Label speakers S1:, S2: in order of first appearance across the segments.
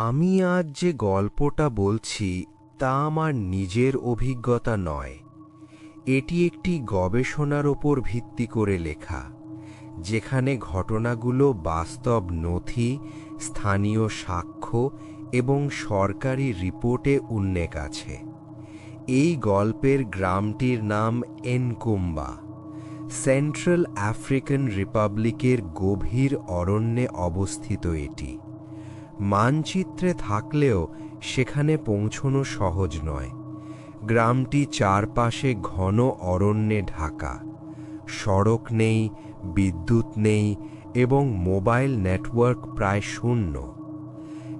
S1: আমি আজ যে গল্পটা বলছি, তা আমার নিজের অভিজ্ঞতা নয়। এটি একটি গবেষণার ওপর ভিত্তি করে লেখা, যেখানে ঘটনাগুলো বাস্তব নথি, স্থানীয় সাক্ষ্য এবং সরকারি রিপোর্টে উল্লেখ আছে। এই গল্পের গ্রামটির নাম এনকুম্বা। সেন্ট্রাল আফ্রিকান রিপাবলিকের গভীর অরণ্যে অবস্থিত এটি। মানচিত্রে থাকলেও সেখানে পৌঁছনো সহজ নয়। গ্রামটি চারপাশে ঘন অরণ্যে ঢাকা। সড়ক নেই, বিদ্যুৎ নেই এবং মোবাইল নেটওয়ার্ক প্রায় শূন্য।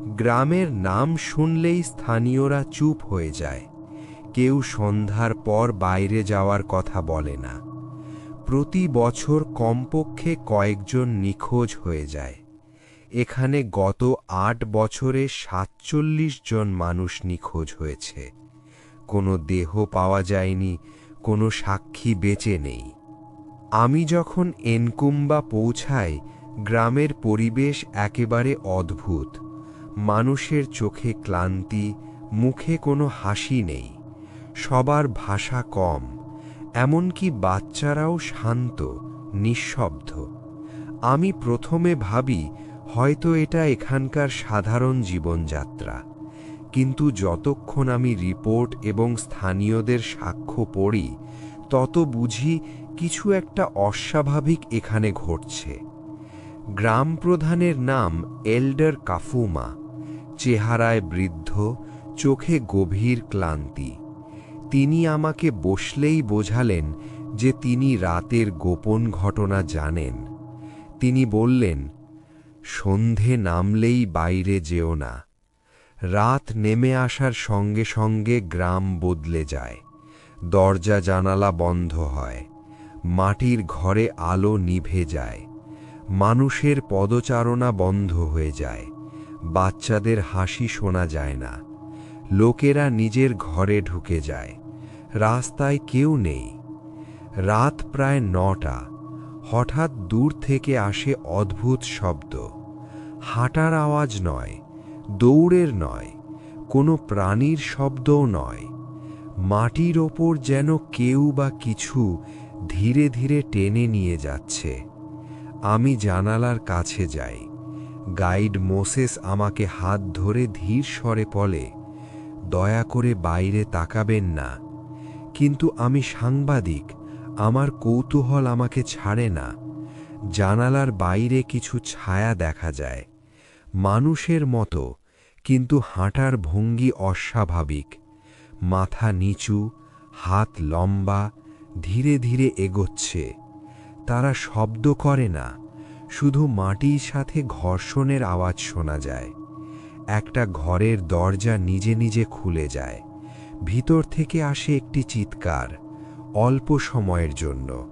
S1: গ্রামের নাম শুনলেই স্থানীয়রা চুপ হয়ে যায়। কেউ সন্ধ্যার পর বাইরে যাওয়ার কথা বলে না। প্রতি বছর কমপক্ষে কয়েকজন নিখোঁজ হয়ে যায়। এখানে গত আট বছরে সাতচল্লিশ জন মানুষ নিখোঁজ হয়েছে। কোনো দেহ পাওয়া যায়নি, কোনো সাক্ষী বেঁচে নেই। আমি যখন এনকুম্বা পৌঁছাই, গ্রামের পরিবেশ একেবারে অদ্ভুত। মানুষের চোখে ক্লান্তি, মুখে কোনো হাসি নেই। সবার ভাষা কম, এমনকি বাচ্চারাও শান্ত, নিঃশব্দ। আমি প্রথমে ভাবি হয়তো এটা এখানকার সাধারণ জীবনযাত্রা। কিন্তু যতক্ষণ আমি রিপোর্ট এবং স্থানীয়দের সাক্ষ্য পড়ি, তত বুঝি কিছু একটা অস্বাভাবিক এখানে ঘটছে। গ্রাম প্রধানের নাম এল্ডার কাফুমা। চেহারায় বৃদ্ধ, চোখে গভীর ক্লান্তি। তিনি আমাকে বসলেই বোঝালেন যে তিনি রাতের গোপন ঘটনা জানেন। তিনি বললেন সন্ধে নামলেই বাইরে যেও না। রাত নেমে আসার সঙ্গে সঙ্গে গ্রাম বদলে যায়। দরজা জানালা বন্ধ হয়। মাটির ঘরে আলো নিভে যায়। মানুষের পদচারণা বন্ধ হয়ে যায়। বাচ্চাদের হাসি শোনা যায় না। লোকেরা নিজের ঘরে ঢুকে যায়। রাস্তায় কেউ নেই। রাত প্রায় নটা। হঠাৎ দূর থেকে আসে অদ্ভুত শব্দ। হাঁটার আওয়াজ নয়, দৌড়ের নয়, কোনো প্রাণীর শব্দও নয়। মাটির ওপর যেন কেউ বা কিছু ধীরে ধীরে টেনে নিয়ে যাচ্ছে। আমি জানালার কাছে যাই। গাইড মোসেস আমাকে হাত ধরে ধীর স্বরে বলে, দয়া করে বাইরে তাকাবেন না। কিন্তু আমি সাংবাদিক আমার কৌতূহল আমাকে ছাড়ে না। জানালার বাইরে কিছু ছায়া দেখা যায়। মানুষের মতো, কিন্তু হাঁটার ভঙ্গি অস্বাভাবিক। মাথা নিচু, হাত লম্বা, ধীরে ধীরে এগোচ্ছে। তারা শব্দ করে না, শুধু মাটির সাথে ঘর্ষণের আওয়াজ শোনা যায়। একটা ঘরের দরজা নিজে নিজে খুলে যায়। ভিতর থেকে আসে একটি চিৎকার। অল্প সময়ের জন্য,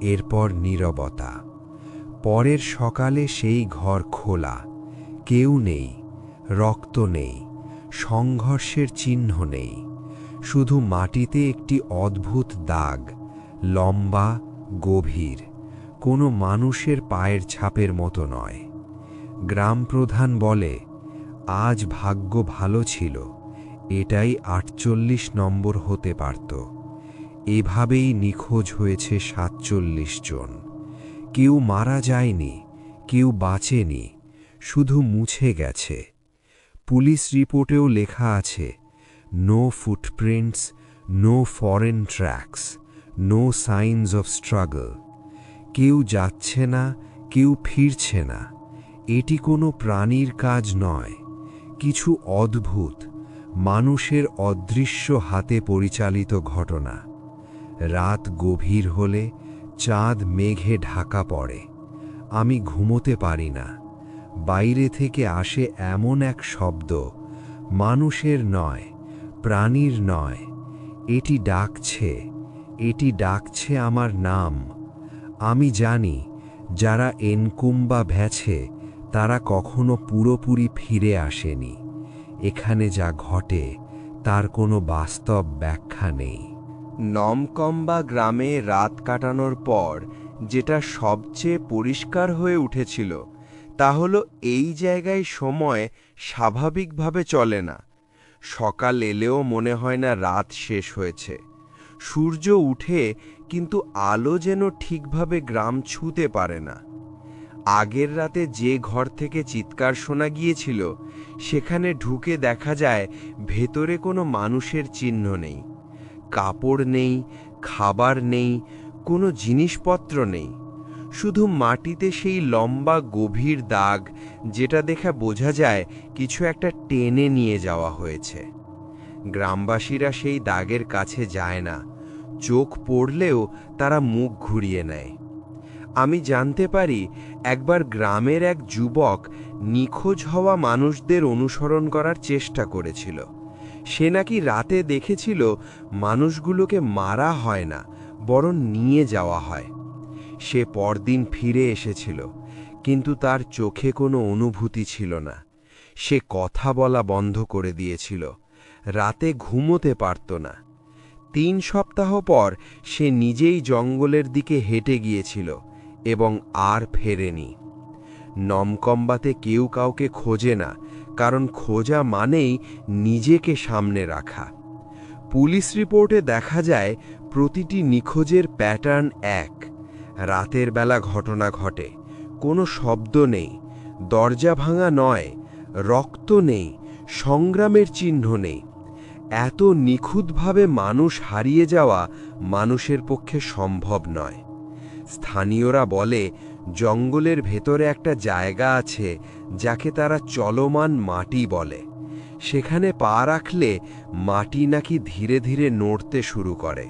S1: এরপর নীরবতা। পরের সকালে সেই ঘর খোলা, কেউ নেই, রক্ত নেই, সংঘর্ষের চিহ্ন নেই, শুধু মাটিতে একটি অদ্ভুত দাগ, লম্বা, গভীর, কোনো মানুষের পায়ের ছাপের মতো নয়। গ্রাম প্রধান বলে, আজ ভাগ্য ভালো ছিল, এটাই আটচল্লিশ নম্বর হতে পারত। এভাবেই নিখোঁজ হয়েছে সাতচল্লিশ জন। কেউ মারা যায়নি, কেউ বাঁচেনি, শুধু মুছে গেছে। পুলিশ রিপোর্টেও লেখা আছে no footprints no foreign tracks no signs of struggle কেউ যাচ্ছে না, কেউ ফিরছে না। এটি কোনো প্রাণীর কাজ নয়। কিছু অদ্ভুত, মানুষের অদৃশ্য হাতে পরিচালিত ঘটনা। রাত গভীর হলে চাঁদ মেঘে ঢাকা পড়ে। আমি ঘুমোতে পারি না। বাইরে থেকে আসে এমন এক শব্দ, মানুষের নয়, প্রাণীর নয়। এটি ডাকছে এটি ডাকছে আমার নাম। আমি জানি, যারা এনকুম্বা ভেছে, তারা কখনো পুরোপুরি ফিরে আসেনি। এখানে যা ঘটে, তার কোনো বাস্তব ব্যাখ্যা নেই। নমকম্বা গ্রামে রাত কাটানোর পর যেটা সবচেয়ে পরিষ্কার হয়ে উঠেছিল, তা হলো এই জায়গায় সময় স্বাভাবিকভাবে চলে না। সকাল এলেও মনে হয় না রাত শেষ হয়েছে। সূর্য উঠে কিন্তু আলো যেন ঠিকভাবে গ্রাম ছুঁতে পারে না। আগের রাতে যে ঘর থেকে চিৎকার শোনা গিয়েছিল, সেখানে ঢুকে দেখা যায় ভেতরে কোনো মানুষের চিহ্ন নেই। কাপড় নেই, খাবার নেই, কোনো জিনিসপত্র নেই। শুধু মাটিতে সেই লম্বা গভীর দাগ, যেটা দেখা বোঝা যায় কিছু একটা টেনে নিয়ে যাওয়া হয়েছে। গ্রামবাসীরা সেই দাগের কাছে যায় না। চোখ পড়লেও তারা মুখ ঘুরিয়ে নেয়। আমি জানতে পারি, একবার গ্রামের এক যুবক নিখোঁজ হওয়া মানুষদের অনুসরণ করার চেষ্টা করেছিল। সে নাকি রাতে দেখেছিল মানুষগুলোকে মারা হয় না, বরং নিয়ে যাওয়া হয়। সে পরদিন ফিরে এসেছিল, কিন্তু তার চোখে কোনো অনুভূতি ছিল না। সে কথা বলা বন্ধ করে দিয়েছিল, রাতে ঘুমোতে পারত না। তিন সপ্তাহ পর সে নিজেই জঙ্গলের দিকে হেঁটে গিয়েছিল এবং আর ফেরেনি। নমকম্বাতে কেউ কাউকে খোঁজে না, কারণ খোঁজা মানেই নিজেকে সামনে রাখা। পুলিশ রিপোর্টে দেখা যায়, প্রতিটি নিখোঁজের প্যাটার্ন এক। রাতের বেলা ঘটনা ঘটে। কোনো শব্দ নেই। দরজা ভাঙা নয়। রক্ত নেই। সংগ্রামের চিহ্ন নেই। এত নিখুঁতভাবে মানুষ হারিয়ে যাওয়া মানুষের পক্ষে সম্ভব নয়। স্থানীয়রা বলে জঙ্গলের ভেতরে একটা জায়গা আছে, যাকে তারা চলমান মাটি বলে। সেখানে পা রাখলে মাটি নাকি ধীরে ধীরে নড়তে শুরু করে।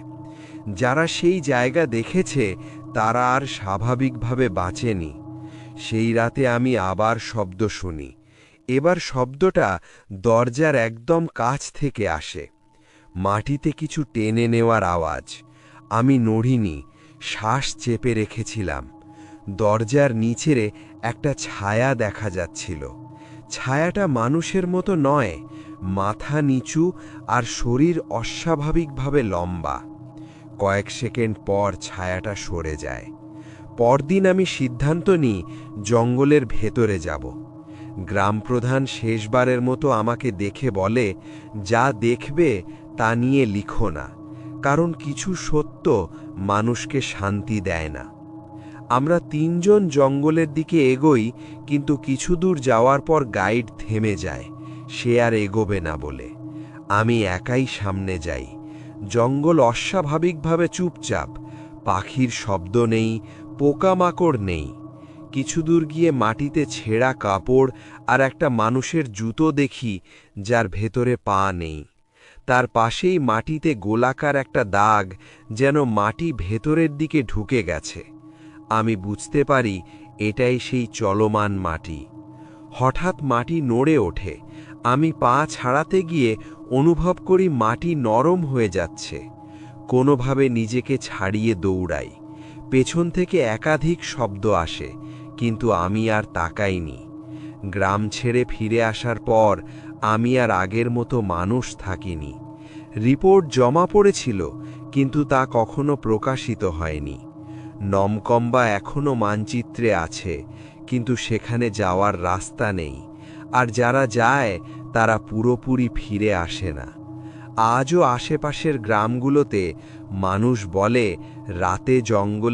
S1: যারা সেই জায়গা দেখেছে, তারা আর স্বাভাবিকভাবে বাঁচেনি। সেই রাতে আমি আবার শব্দ শুনি। এবার শব্দটা দরজার একদম কাছ থেকে আসে। মাটিতে কিছু টেনে নেওয়ার আওয়াজ। আমি নড়িনি, শ্বাস চেপে রেখেছিলাম। দরজার নিচেরে একটা ছায়া দেখা যাচ্ছিল। ছায়াটা মানুষের মতো নয়, মাথা নিচু আর শরীর অস্বাভাবিকভাবে লম্বা। কয়েক সেকেন্ড পর ছায়াটা সরে যায়। পরদিন আমি সিদ্ধান্ত নিই জঙ্গলের ভেতরে যাব। গ্রাম প্রধান শেষবারের মতো আমাকে দেখে বলে, যা দেখবে তা নিয়ে লিখো না, কারণ কিছু সত্য মানুষকে শান্তি দেয় না। আমরা তিনজন জঙ্গলের দিকে এগোই, কিন্তু কিছু দূর যাওয়ার পর গাইড থেমে যায়। সে আর এগোবে না বলে। আমি একাই সামনে যাই। জঙ্গল অস্বাভাবিকভাবে চুপচাপ। পাখির শব্দ নেই, পোকামাকড় নেই। কিছু দূর গিয়ে মাটিতে ছেঁড়া কাপড় আর একটা মানুষের জুতো দেখি, যার ভেতরে পা নেই। তার পাশেই মাটিতে গোলাকার একটা দাগ যেন মাটি ভেতরের দিকে ঢুকে গেছে। আমি বুঝতে পারি এটাই সেই চলমান মাটি। হঠাৎ মাটি নড়ে ওঠে। আমি পা ছাড়াতে গিয়ে অনুভব করি মাটি নরম হয়ে যাচ্ছে। কোনোভাবে নিজেকে ছাড়িয়ে দৌড়াই। পেছন থেকে একাধিক শব্দ আসে, কিন্তু আমি আর তাকাইনি। গ্রাম ছেড়ে ফিরে আসার পর আমি আর আগের মতো মানুষ থাকিনি। রিপোর্ট জমা পড়েছিল, কিন্তু তা কখনো প্রকাশিত হয়নি। নমকম্বা এখনও মানচিত্রে আছে, কিন্তু সেখানে যাওয়ার রাস্তা নেই, আর যারা যায়, তারা পুরোপুরি ফিরে আসে না। আজও আশেপাশের গ্রামগুলোতে মানুষ বলে, রাতে জঙ্গলে